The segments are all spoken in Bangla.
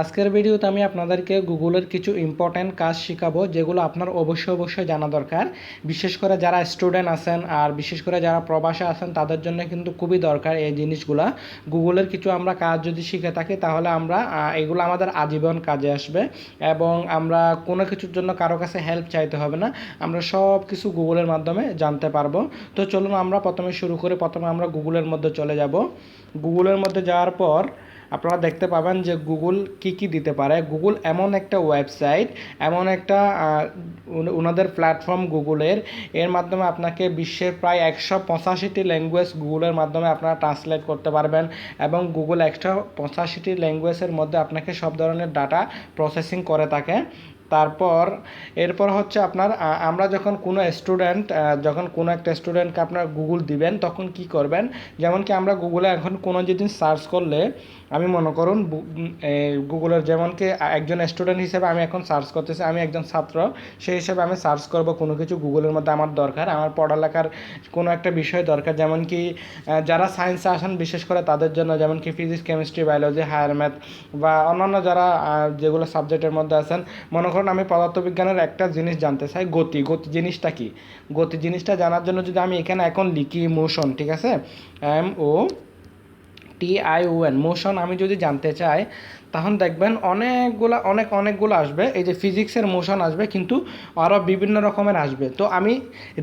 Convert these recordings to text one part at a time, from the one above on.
আজকের ভিডিওতে আমি আপনাদেরকে গুগলের কিছু ইম্পর্ট্যান্ট কাজ শেখাবো, যেগুলো আপনার অবশ্যই অবশ্যই জানা দরকার। বিশেষ করে যারা স্টুডেন্ট আছেন আর বিশেষ করে যারা প্রবাসে আছেন, তাদের জন্য কিন্তু খুবই দরকার এই জিনিসগুলা। গুগলের কিছু আমরা কাজ যদি শিখে থাকি, তাহলে আমরা এগুলো আমাদের আজীবন কাজে আসবে এবং আমরা কোনো কিছুর জন্য কারও কাছে হেল্প চাইতে হবে না। আমরা সব কিছু গুগলের মাধ্যমে জানতে পারব। তো চলুন আমরা প্রথমে শুরু করে। প্রথমে আমরা গুগলের মধ্যে চলে যাব। গুগলের মধ্যে যাওয়ার পর আপনারা দেখতে পাবেন যে গুগল কি কি দিতে পারে। গুগল এমন একটা ওয়েবসাইট, এমন একটা ওনাদের প্ল্যাটফর্ম গুগলের। এর মাধ্যমে আপনাকে বিশ্বের প্রায় একশো পঁচাশিটি ল্যাঙ্গুয়েজ গুগলের মাধ্যমে আপনারা ট্রান্সলেট করতে পারবেন এবং গুগল একশো পঁচাশিটি ল্যাঙ্গুয়েজের মধ্যে আপনাকে সব ধরনের ডাটা প্রসেসিং করে থাকে। তারপর, এরপর হচ্ছে আপনার আমরা যখন কোনো স্টুডেন্ট যখন কোনো একটা স্টুডেন্টকে আপনার গুগল দিবেন, তখন কি করবেন? যেমন কি আমরা গুগলে এখন কোনো জিনিস সার্চ করলে, আমি মনে করুন গুগলের যেমন কি একজন স্টুডেন্ট হিসেবে আমি এখন সার্চ করতেছি, আমি একজন ছাত্র, সেই হিসেবে আমি সার্চ করব কোনো কিছু গুগলের মধ্যে আমার দরকার, আমার পড়ালেখার কোনো একটা বিষয় দরকার, যেমন কি যারা সায়েন্সে আসেন, বিশেষ করে তাদের জন্য যেমন কি physics chemistry biology higher math বা অন্যান্য যারা যেগুলো সাবজেক্টের মধ্যে আছেন, মনে করুন আমি পদার্থবিজ্ঞানের একটা জিনিস জানতে চাই, গতি। গতি জিনিসটা কি? গতি জিনিসটা জানার জন্য যদি আমি এখানে এখন লিখি মোশন ঠিক আছে? M O T I O N motion আমি যদি জানতে চাই তখন দেখবেন অনেকগুলা, অনেক, অনেকগুলো আসবে। এই যে ফিজিক্সের মোশন আসবে, কিন্তু আরও বিভিন্ন রকমের আসবে। তো আমি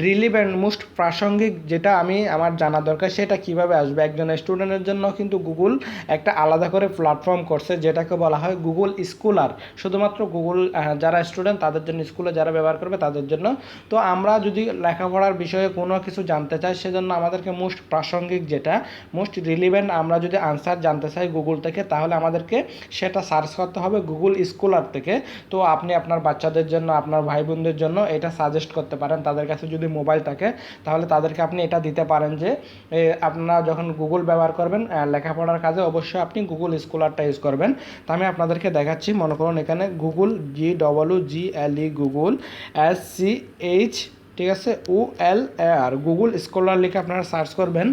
রিলিভেন্ট মোস্ট প্রাসঙ্গিক যেটা আমি, আমার জানা দরকার, সেটা কীভাবে আসবে? একজন স্টুডেন্টের জন্য কিন্তু গুগল একটা আলাদা করে প্ল্যাটফর্ম করছে, যেটাকে বলা হয় গুগল স্কুলার শুধুমাত্র গুগল যারা স্টুডেন্ট তাদের জন্য স্কুলে যারা ব্যবহার করবে, তাদের জন্য। তো আমরা যদি লেখাপড়ার বিষয়ে কোনো কিছু জানতে চাই, সেজন্য আমাদেরকে মোস্ট প্রাসঙ্গিক যেটা মোস্ট রিলিভেন্ট আমরা যদি আনসার জানতে চাই গুগল থেকে, তাহলে আমাদেরকে সেটা সার্চ করতে হবে গুগল স্কুলার থেকে। তো আপনি আপনার বাচ্চাদের জন্য, আপনার ভাই বোনদের জন্য এটা সাজেস্ট করতে পারেন। তাদের কাছে যদি মোবাইল থাকে, তাহলে তাদেরকে আপনি এটা দিতে পারেন যে আপনারা যখন গুগল ব্যবহার করবেন লেখাপড়ার কাজে অবশ্যই আপনি গুগল স্কুলারটা ইউজ করবেন। তা আমি আপনাদেরকে দেখাচ্ছি, মনে করুন এখানে Google G W G L E Google S C H ঠিক আছে ও এল আর গুগল স্কলার লিখে আপনারা সার্চ করবেন।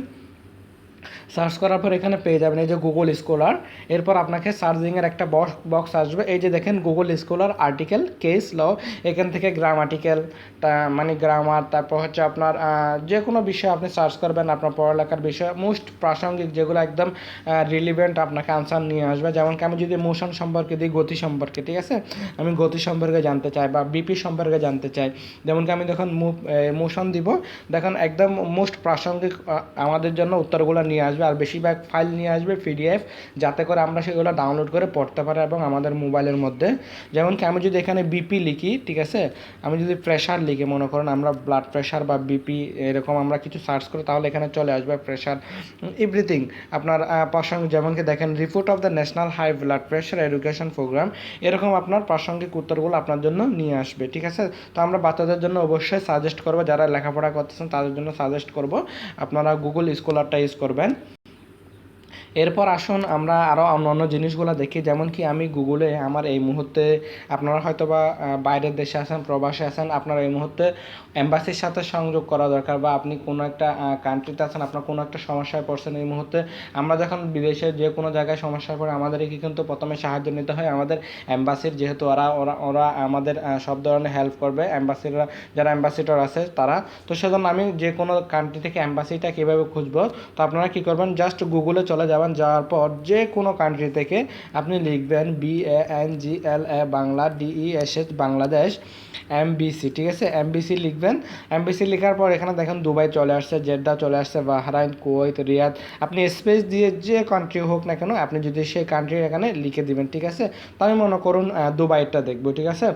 সার্চ করার পর এখানে পেয়ে যাবেন এই যে গুগল স্কলার এরপর আপনাকে সার্চিংয়ের একটা বক্স বক্স আসবে। এই যে দেখেন Google scholar article case law এখান থেকে গ্রামাটিক্যাল মানে গ্রামার তারপর হচ্ছে আপনার যে কোনো বিষয় আপনি সার্চ করবেন, আপনার পড়ালেখার বিষয়। মোস্ট প্রাসঙ্গিক যেগুলো একদম রিলিভেন্ট আপনাকে আনসার নিয়ে আসবে। যেমন কি আমি যদি মোশন সম্পর্কে দিই, গতি সম্পর্কে, ঠিক আছে? আমি গতি সম্পর্কে জানতে চাই বা বিপি সম্পর্কে জানতে চাই। যেমন কি আমি যখন মোশন দিব, দেখুন একদম মোস্ট প্রাসঙ্গিক আমাদের জন্য উত্তরগুলো নিয়ে আসবে আর বেশিরভাগ ফাইল নিয়ে আসবে পিডিএফ যাতে করে আমরা সেগুলো ডাউনলোড করে পড়তে পারি এবং আমাদের মোবাইলের মধ্যে। যেমন কি আমি যদি এখানে বিপি লিখি, ঠিক আছে? আমি যদি প্রেশার লিখি, মনে করেন আমরা ব্লাড প্রেশার বা বিপি এরকম আমরা কিছু সার্চ করি, তাহলে এখানে চলে আসবে প্রেশার এভরিথিং আপনার প্রাসঙ্গিক যেমন কি দেখেন report of the national high blood pressure education programme এরকম আপনার প্রাসঙ্গিক উত্তরগুলো আপনার জন্য নিয়ে আসবে, ঠিক আছে? তো আমরা বাচ্চাদের জন্য অবশ্যই সাজেস্ট করব, যারা লেখাপড়া করতেছেন, তাদের জন্য সাজেস্ট করব, আপনারা গুগল স্কলারটা ইউজ করবেন। ven এরপর আসুন আমরা আরও অন্য জিনিসগুলো দেখি। যেমন কি আমি গুগলে আমার এই মুহূর্তে আপনারা হয়তো বা বাইরের দেশে আছেন, প্রবাসে আছেন, আপনার এই মুহূর্তে এম্বাসির সাথে সংযোগ করা দরকার বা আপনি কোনো একটা কান্ট্রিতে আছেন, আপনার কোনো একটা সমস্যায় পড়ছেন এই মুহূর্তে, আমরা যখন বিদেশে যে কোনো জায়গায় সমস্যায় পড়ে, আমাদেরকে কিন্তু প্রথমে সাহায্য নিতে হয়। আমাদের এম্বাসির যেহেতু ওরা ওরা ওরা আমাদের সব ধরনের হেল্প করবে অ্যাম্বাসিরা যারা অ্যাম্বাসিডর আছে তারা। তো সেজন্য আমি যে কোনো কান্ট্রি থেকে অ্যাম্বাসিটা কীভাবে খুঁজবো, তো আপনারা কী করবেন জাস্ট গুগলে চলে যাবেন যাওয়ার পর যে কোনো কান্ট্রি থেকে আপনি লিখবেন B A N G L A Bangla D E S S Bangladesh MBC ঠিক আছে? এমবিসি লিখবেন। এমবিসি লেখার পর এখানে দেখেন দুবাই চলে আসছে, জেদ্দা চলে আসছে, বাহরাইন কুয়েত রিয়াদ। আপনি স্পেস দিয়ে যে কান্ট্রি হোক না কেন, আপনি যদি সেই কান্ট্রির এখানে লিখে দিবেন, ঠিক আছে? তো আমি মনে করুন দুবাইটা দেখব, ঠিক আছে?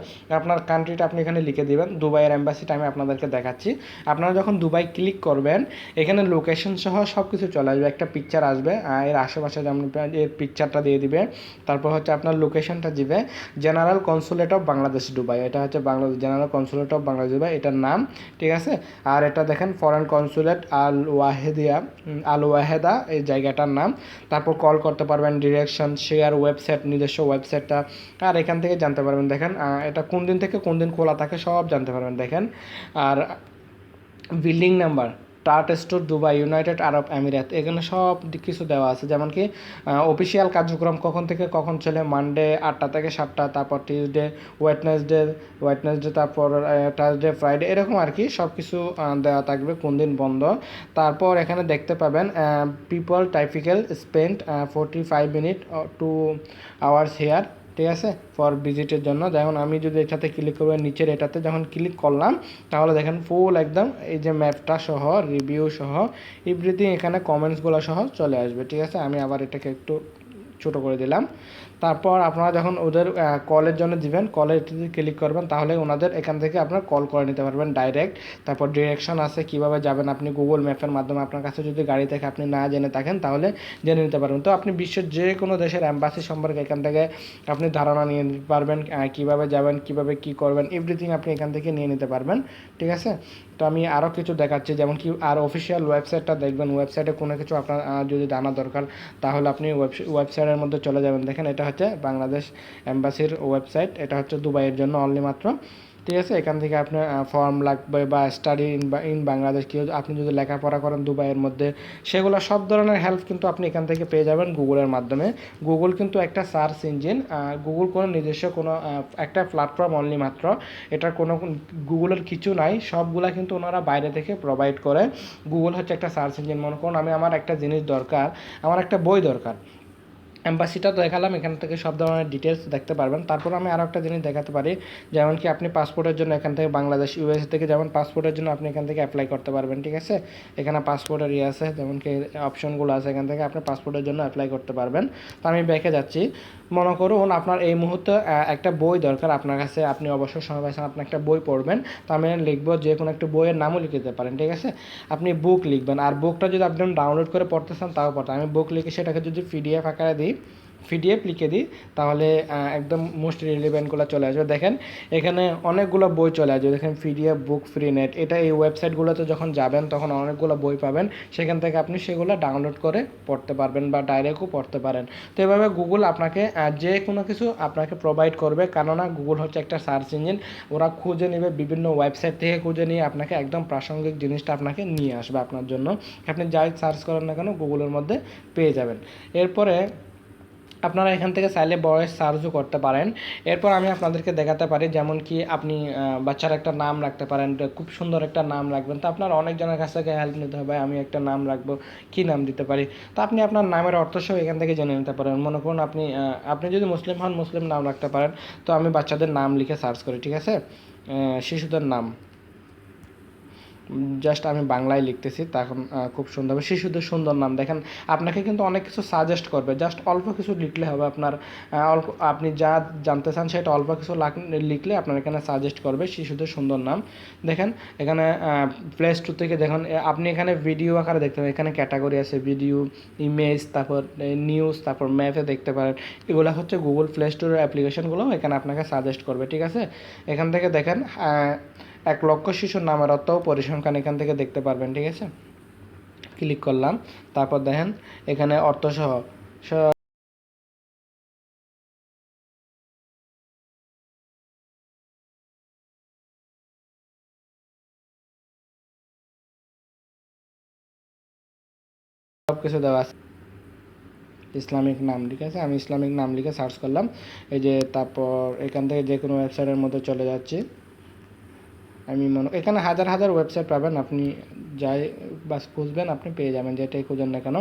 আপনার কান্ট্রিটা আপনি এখানে লিখে দিবেন। দুবাইয়ের এম্বাসিটা আমি আপনাদেরকে দেখাচ্ছি। আপনারা যখন দুবাই ক্লিক করবেন, এখানে লোকেশন সহ সব কিছু চলে আসবে। একটা পিকচার আসবে এর আশেপাশে যেমন এর পিকচারটা দিয়ে দিবে। তারপর হচ্ছে আপনার লোকেশনটা দিবে। General consulate of Bangladesh Dubai এটা হচ্ছে Bangladesh general consulate of Bangladesh Dubai এটার নাম, ঠিক আছে? আর এটা দেখেন foreign consulate Al Wahedia Al Waheda এই জায়গাটার নাম। তারপর কল করতে পারবেন ডিরেকশন শেয়ার ওয়েবসাইট নিজস্ব ওয়েবসাইটটা আর এখান থেকে জানতে পারবেন, দেখেন এটা কোন দিন থেকে কোন দিন খোলা থাকে সব জানতে পারবেন, দেখেন। আর building number tart store Dubai United Arab Emirates এখানে সব কিছু দেওয়া আছে। যেমন কি অফিসিয়াল কার্যক্রম কখন থেকে কখন চলে? মানডে আটটা থেকে সাতটা, তারপর টিউসডে ওয়েটনেসডে ওয়েটনেসডে তারপর থার্সডে ফ্রাইডে এরকম আর কি সব কিছু দেওয়া থাকবে, কোন দিন বন্ধ। তারপর এখানে দেখতে পাবেন people typical spend forty five minute to hours here ঠিক আছে? ফর ভিজিটের জন্য। যেমন আমি যদি এটাতে ক্লিক করব, নিচের এটাতে যখন ক্লিক করলাম, তাহলে দেখেন ফুল একদম এই যে ম্যাপটা সহ রিভিউ সহ এভরিথিং এখানে কমেন্টসগুলো সহ চলে আসবে। ঠিক আছে? আমি আবার এটাকে একটু ছোটো করে দিলাম। তারপর আপনারা যখন ওদের কলের জন্য দিবেন কলে যদি ক্লিক করবেন, তাহলে ওনাদের এখান থেকে আপনার কল করে নিতে পারবেন ডাইরেক্ট তারপর ডিরেকশন আছে, কীভাবে যাবেন আপনি গুগল ম্যাপের মাধ্যমে। আপনার কাছে যদি গাড়ি থেকে, আপনি না জেনে থাকেন, তাহলে জেনে নিতে পারবেন। তো আপনি বিশ্বের যে কোনো দেশের অ্যাম্বাসি সম্পর্কে এখান থেকে আপনি ধারণা নিয়ে নিতে পারবেন কীভাবে যাবেন, কীভাবে কি করবেন এভরিথিং আপনি এখান থেকে নিয়ে নিতে পারবেন। ঠিক আছে? তো আমি আরও কিছু দেখাচ্ছি, যেমন কি আর অফিসিয়াল ওয়েবসাইটটা দেখবেন। ওয়েবসাইটে কোনো কিছু আপনার যদি জানা দরকার, তাহলে আপনি ওয়েবসাইটের মধ্যে চলে যাবেন। দেখেন, এটা হচ্ছে বাংলাদেশ এম্বাসির ওয়েবসাইট। এটা হচ্ছে দুবাইয়ের জন্য অনলি মাত্র। ঠিক আছে, এখান থেকে আপনার ফর্ম লাগবে বা স্টাডি ইন ইন বাংলাদেশ কেউ আপনি যদি লেখাপড়া করেন দুবাইয়ের মধ্যে, সেগুলো সব ধরনের হেল্প কিন্তু আপনি এখান থেকে পেয়ে যাবেন গুগলের মাধ্যমে। গুগল কিন্তু একটা সার্চ ইঞ্জিন গুগল কোনো নিজস্ব কোনো একটা প্ল্যাটফর্ম অনলি মাত্র। এটার কোনো গুগলের কিছু নাই, সবগুলা কিন্তু ওনারা বাইরে থেকে প্রোভাইড করে। গুগল হচ্ছে একটা সার্চ ইঞ্জিন মনে করুন, আমি, আমার একটা জিনিস দরকার, আমার একটা বই দরকার। অ্যাম্বাসিটা দেখালাম, এখান থেকে সব ধরনের ডিটেলস দেখতে পারবেন। তারপর আমি আরও একটা জিনিস দেখাতে পারি, যেমন কি আপনি পাসপোর্টের জন্য এখান থেকে বাংলাদেশ ইউএস থেকে যেমন পাসপোর্টের জন্য আপনি এখান থেকে অ্যাপ্লাই করতে পারবেন, ঠিক আছে? এখানে পাসপোর্টের ইয়ে আছে, যেমন কি অপশনগুলো আছে, এখান থেকে আপনি পাসপোর্টের জন্য অ্যাপ্লাই করতে পারবেন। তো আমি ব্যাকে যাচ্ছি। মনে করুন আপনার এই মুহূর্তে একটা বই দরকার আপনার কাছে, আপনি অবশ্যই সময় পাচ্ছেন আপনি একটা বই পড়বেন। তো আমি লিখব যে কোনো একটা বইয়ের নামও লিখে দিতে পারেন, ঠিক আছে? আপনি বুক লিখবেন, আর বুকটা যদি আপনি ডাউনলোড করে পড়তে চান, তাও পড়তে আমি বুক লিখে সেটাকে যদি পিডিএফ আকারে দিই পিডিএফ লিখে দিই, তাহলে একদম মোস্ট রিলিভেন্টগুলো চলে আসবে। দেখেন, এখানে অনেকগুলো বই চলে আসবে। দেখেন, পিডিএফ বুক ফ্রি নেট এটা এই ওয়েবসাইটগুলোতে যখন যাবেন, তখন অনেকগুলো বই পাবেন। সেখান থেকে আপনি সেগুলো ডাউনলোড করে পড়তে পারবেন বা ডাইরেক্টও পড়তে পারেন। তো এভাবে গুগল আপনাকে যে কোনো কিছু আপনাকে প্রোভাইড করবে। কেননা গুগল হচ্ছে একটা সার্চ ইঞ্জিন ওরা খুঁজে নেবে বিভিন্ন ওয়েবসাইট থেকে, খুঁজে নিয়ে আপনাকে একদম প্রাসঙ্গিক জিনিসটা আপনাকে নিয়ে আসবে আপনার জন্য। আপনি যাই সার্চ করেন না কেন গুগলের মধ্যে পেয়ে যাবেন। এরপরে আপনারা এখান থেকে চাইলে বয়স সার্চও করতে পারেন। এরপর আমি আপনাদেরকে দেখাতে পারি, যেমন কি আপনি বাচ্চার একটা নাম রাখতে পারেন খুব সুন্দর একটা নাম রাখবেন। তো আপনার অনেকজনের কাছ থেকে হেল্প নিতে হবে, আমি একটা নাম রাখব, কি নাম দিতে পারি? তো আপনি আপনার নামের অর্থ সহ এখান থেকে জেনে নিতে পারেন। মনে করুন আপনি আপনি যদি মুসলিম হন, মুসলিম নাম রাখতে পারেন, তো আমি বাচ্চাদের নাম লিখে সার্চ করি, ঠিক আছে? শিশুদের নাম। জাস্ট আমি বাংলায় লিখতেছি, তখন খুব সুন্দর হবে। শিশুদের সুন্দর নাম। দেখেন, আপনাকে কিন্তু অনেক কিছু সাজেস্ট করবে। জাস্ট অল্প কিছু লিখলে হবে আপনার অল্প, আপনি যা জানতে চান সেটা অল্প কিছু লাখ- লিখলে আপনার এখানে সাজেস্ট করবে শিশুদের সুন্দর নাম। দেখেন, এখানে প্লে স্টোর থেকে দেখুন আপনি এখানে ভিডিও আকারে দেখতে পাবেন এখানে ক্যাটাগরি আছে ভিডিও ইমেজ তারপর নিউজ তারপর ম্যাপে দেখতে পারেন। এগুলো হচ্ছে গুগল প্লে স্টোরের অ্যাপ্লিকেশনগুলো এখানে আপনাকে সাজেস্ট করবে, ঠিক আছে? এখান থেকে দেখেন এক লক্ষ শিশুর নামের অর্থ পরিসংখ্যান এখান থেকে দেখতে পারবেন, ঠিক আছে? ক্লিক করলাম, তারপর দেখেন এখানে অর্থসহ। সব কিছু দেওয়া আছে। ইসলামিক নাম, ঠিক আছে? আমি ইসলামিক নাম লিখে সার্চ করলাম। এই যে তারপর এখান থেকে যে কোনো ওয়েবসাইটের মধ্যে চলে যাচ্ছি। আমি মনে এখানে হাজার হাজার ওয়েবসাইট পাবেন, আপনি যাই বাস খুঁজবেন, আপনি পেয়ে যাবেন, যেটাই খুঁজেন না কেন,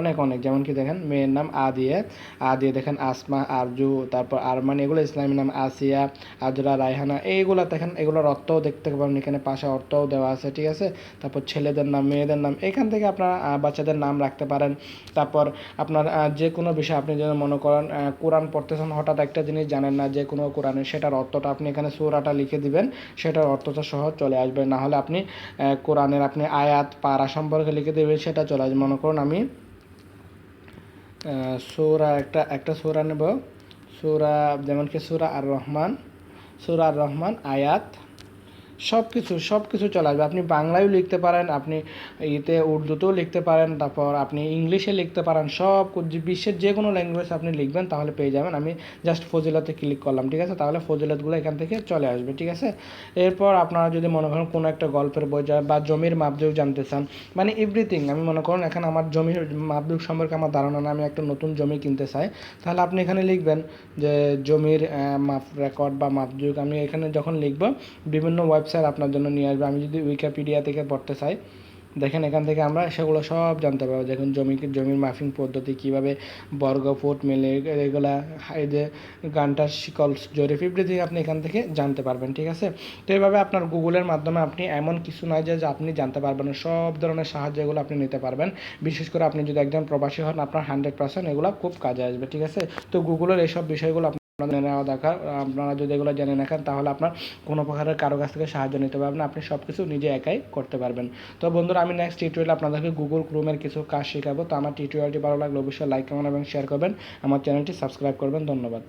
অনেক অনেক, যেমন কি দেখেন, মেয়ের নাম আ দিয়ে আ দিয়ে দেখেন আসমা, আরজু, তারপর আরমান, এগুলো ইসলামী নাম আসিয়া, আজরা, রায়হানা, এইগুলো দেখেন এগুলোর অর্থও দেখতে পাবেন, এখানে পাশে অর্থও দেওয়া আছে, ঠিক আছে? তারপর ছেলেদের নাম, মেয়েদের নাম, এখান থেকে আপনারা বাচ্চাদের নাম রাখতে পারেন। তারপর আপনার যে কোনো বিষয় আপনি যেন মনে করেন কোরআন পড়তেছেন, হঠাৎ একটা জিনিস জানেন না যে কোনো কোরআনের, সেটার অর্থটা আপনি এখানে সুরাটা লিখে দিবেন, সেটার অর্থটা সহজ চলে আসবে। না হলে আপনি কোরআনের আপনি আয়াত, পারা সম্পর্কে লিখে দেবেন, সেটা চলে আসবে। মনে করুন আমি সুরা একটা একটা সুরা নেব। সুরা যেমন কি সুরা আর রহমান সুরা আর রহমান আয়াত। সব কিছু সব কিছু চলে আসবে। আপনি বাংলায়ও লিখতে পারেন, আপনি ইতে উর্দুতেও লিখতে পারেন, তারপর আপনি ইংলিশে লিখতে পারেন, সব বিশ্বের যে কোনো ল্যাঙ্গুয়েজ আপনি লিখবেন, তাহলে পেয়ে যাবেন। আমি জাস্ট ফজিলাতে ক্লিক করলাম, ঠিক আছে? তাহলে ফজিলাতগুলো এখান থেকে চলে আসবে, ঠিক আছে? এরপর আপনারা যদি মনে করেন কোনো একটা গল্পের বই বা জমির মাপযোগ জানতে চান মানে এভরিথিং আমি মনে করেন এখন আমার জমির মাপযোগ সম্পর্কে আমার ধারণা না আমি একটা নতুন জমি কিনতে চাই, তাহলে আপনি এখানে লিখবেন যে জমির মাপ রেকর্ড বা মাপযোগ আমি এখানে যখন লিখব, বিভিন্ন ওয়েবসাইট আপনার জন্য নিয়ে আসবে। আমি যদি উইকিপিডিয়া থেকে পড়তে চাই, দেখেন এখান থেকে আমরা সেগুলো সব জানতে পারব। দেখুন জমি, জমির মাফিং পদ্ধতি, কীভাবে বর্গ ফুট মিলে, এগুলা, এই যে গানটার শিকল জরিপ এভরিথিং আপনি এখান থেকে জানতে পারবেন, ঠিক আছে? তো এইভাবে আপনার গুগলের মাধ্যমে আপনি এমন কিছু নয় যে যে আপনি জানতে পারবেন সব ধরনের সাহায্য এগুলো আপনি নিতে পারবেন। বিশেষ করে আপনি যদি একজন প্রবাসী হন, আপনার হান্ড্রেড পার্সেন্ট এগুলো খুব কাজে আসবে, ঠিক আছে? তো গুগলের এইসব বিষয়গুলো আপনার আপনারা যদি এগুলো জেনে রাখেন তাহলে আপনার কোনো প্রকারের কারও কাছ থেকে সাহায্য নিতে পারবেন আপনি সব কিছু নিজে একাই করতে পারবেন। তো বন্ধুরা, আমি নেক্সট টিউটোরিয়াল আপনাদেরকে গুগল ক্রোমের কিছু কাজ শেখাবো। তো আমার টিউটোরিয়ালটি ভালো লাগলে অবশ্যই লাইক কমেন্ট এবং শেয়ার করবেন। আমার চ্যানেলটি সাবস্ক্রাইব করবেন। ধন্যবাদ।